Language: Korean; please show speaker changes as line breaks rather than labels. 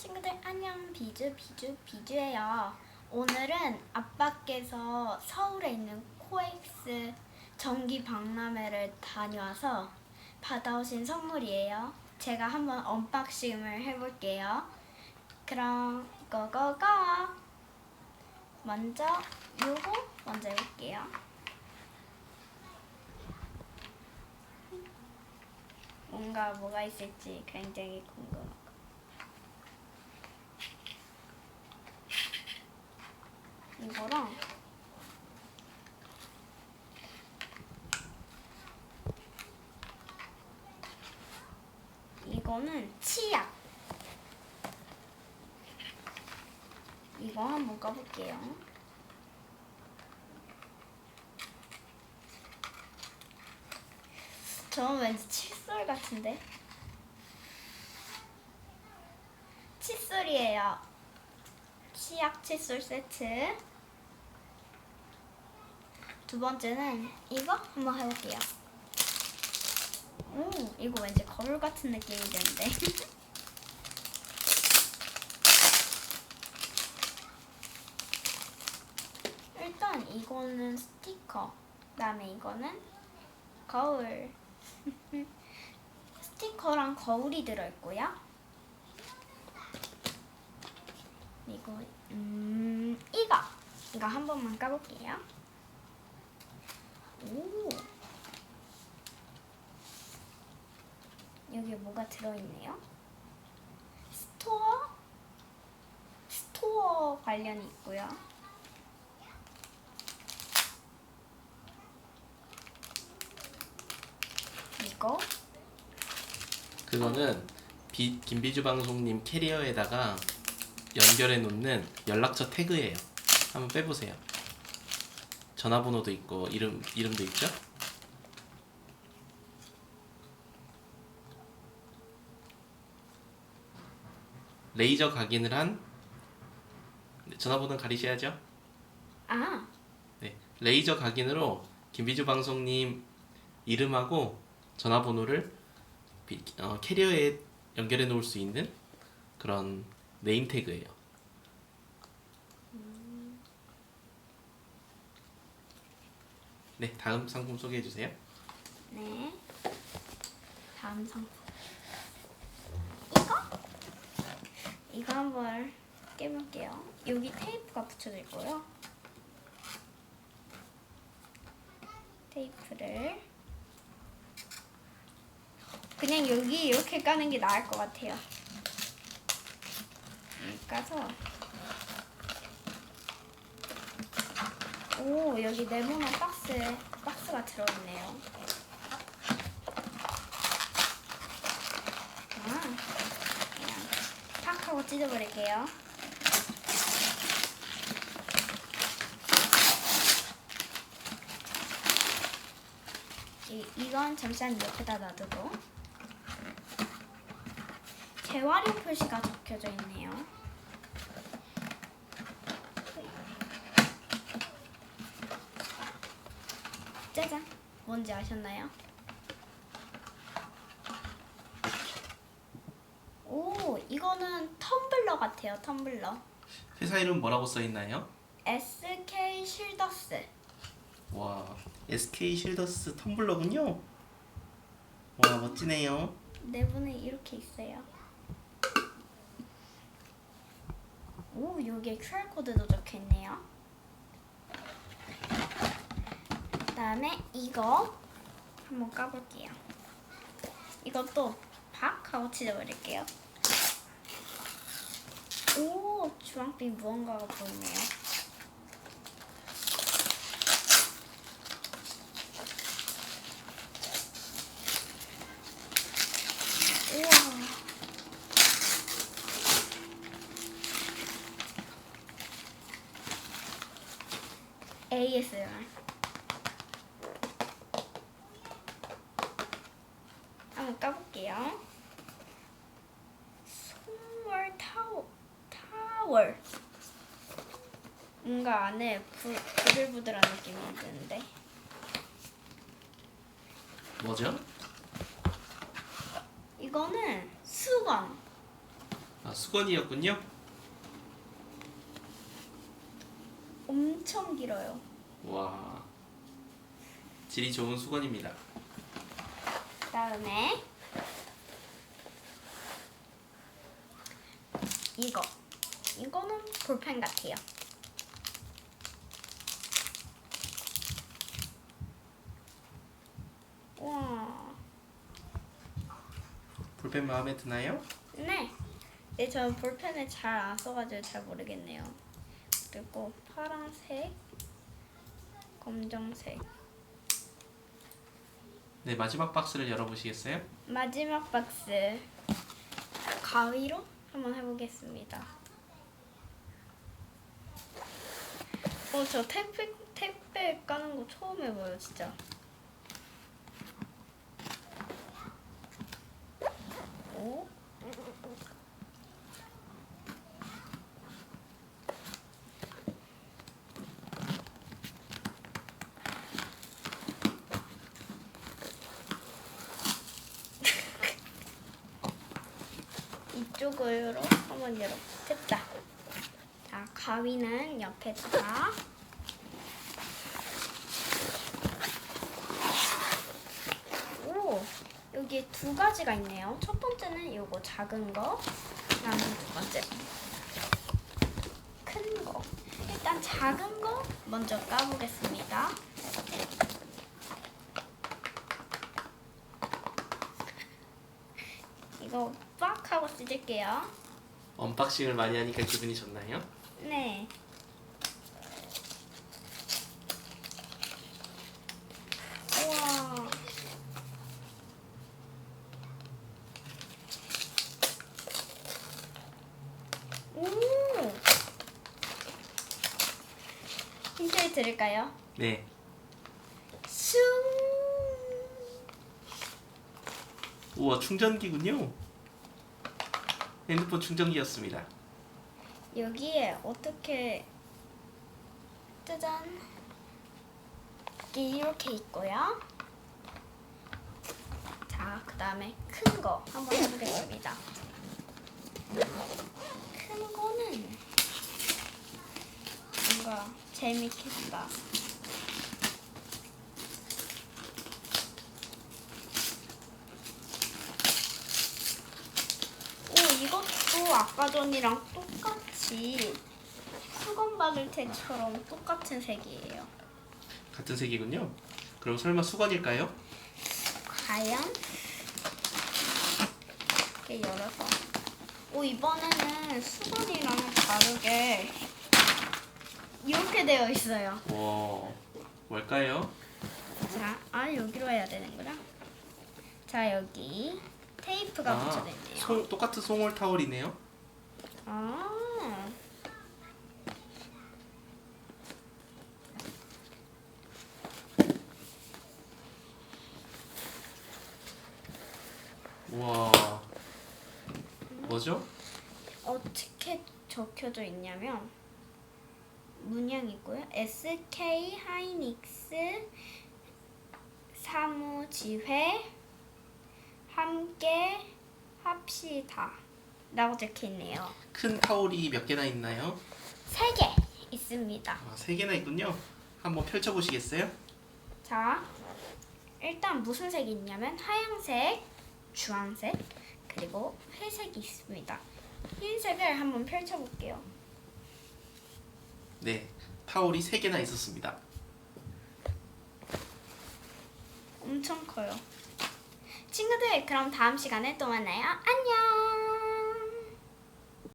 친구들 안녕 비주 비주 비주예요. 오늘은 아빠께서 서울에 있는 코엑스 정기 박람회를 다녀와서 받아오신 선물이에요. 제가 한번 언박싱을 해볼게요. 그럼 고고고! 먼저 요거 먼저 해볼게요. 뭔가 뭐가 있을지 굉장히 궁금하고. 이거랑 이거는 치약. 이거 한번 까볼게요. 저는 왠지 칫솔 같은데. 칫솔이에요. 치약 칫솔 세트. 두 번째는 이거 한번 해볼게요. 오, 이거 왠지 거울 같은 느낌이 드는데. 일단 이거는 스티커. 그다음에 이거는 거울. 스티커랑 거울이 들어있고요. 이거 음 이거 이거 한 번만 까볼게요. 오 여기 뭐가 들어있네요. 스토어 스토어 관련이 있고요. 이거
그거는 비, 김비주 방송님 캐리어에다가 연결해 놓는 연락처 태그예요. 한번 빼보세요. 전화번호도 있고 이름 이름도 있죠? 레이저 각인을 한 전화번호 가리셔야죠.
아
네, 레이저 각인으로 김비주 방송님 이름하고 전화번호를 비- 어, 캐리어에 연결해 놓을 수 있는 그런 네임 태그예요. 네, 다음 상품 소개해 주세요.
네. 다음 상품. 이거? 이거 한번 깨볼게요. 여기 테이프가 붙여져 있고요. 테이프를 그냥 여기 이렇게 까는 게 나을 것 같아요. 이렇게 까서 오 여기 네모난 박스 박스가 들어있네요. 아, 그냥 팍 하고 찢어버릴게요. 이, 이건 잠시만 옆에다 놔두고 재활용 표시가 적혀져 있네요. 짜잔! 뭔지 아셨나요? 오, 이거는 텀블러 같아요, 텀블러.
회사 이름 뭐라고 써 있나요?
SK 실더스.
와, SK 실더스 텀블러군요. 와, 멋지네요.
내부는 이렇게 있어요. 오, 여기에 QR코드도 적혀 있네요. 그 다음에 이거 한번 까볼게요. 이것도 팍 하고 찢어버릴게요. 오, 주황빛 무언가가 보이네요. 우와. ASMR. 한번 까 볼게요. 속물 타워, 타월. 뭔가 안에 부, 부들부들한 느낌이 드는데.
뭐죠?
이거는 수건.
아, 수건이었군요.
엄청 길어요.
와. 질이 좋은 수건입니다.
그다음에 이거 이거는 볼펜 같아요. 와,
볼펜 마음에 드나요?
네. 네, 저는 볼펜을 잘 안 써가지고 잘 모르겠네요. 그리고 파란색, 검정색.
네, 마지막 박스를 열어보시겠어요?
마지막 박스 가위로 한번 해보겠습니다. 어, 저 택배 택배 까는 거 처음 해봐요, 진짜. 오? 이쪽으로 한번 열어. 됐다. 자, 가위는 옆에다가. 오, 여기 두 가지가 있네요. 첫 번째는 요거 작은 거. 그다음에 두 번째. 큰 거. 일단 작은 거 먼저 까보겠습니다. 이거 빡 하고 찢을게요.
언박싱을 많이 하니까 기분이 좋나요?
네. 우와. 오. 힌트 드릴까요?
네.
슝.
우와, 충전기군요. 핸드폰 충전기였습니다.
여기에 어떻게 짜잔 이게 이렇게 있고요. 자, 그 다음에 큰 거 한번 해보겠습니다. 큰 거는 뭔가 재밌겠다. 오, 이것도 아까 전이랑 똑같이 수건 받을 때처럼 똑같은 색이에요.
같은 색이군요. 그럼 설마 수건일까요?
과연? 이렇게 열어서. 오, 이번에는 수건이랑 다르게 이렇게 되어 있어요.
와, 뭘까요?
자, 아, 여기로 해야 되는구나. 자, 여기 테이프가 붙여져 있네요.
아, 송, 똑같은 송월 타월이네요.
아.
우와, 뭐죠?
어떻게 적혀져 있냐면 문양이 있고요. SK 하이닉스 사무지회 함께 합시다. 라고 적혀 있네요.
큰 타월이 몇 개나 있나요?
세 개 있습니다.
아, 세 개나 있군요. 한번 펼쳐보시겠어요?
자, 일단 무슨 색이 있냐면 하얀색, 주황색, 그리고 회색이 있습니다. 흰색을 한번 펼쳐볼게요.
네, 타월이 세 개나 있었습니다.
엄청 커요. 친구들, 그럼 다음 시간에 또 만나요. 안녕!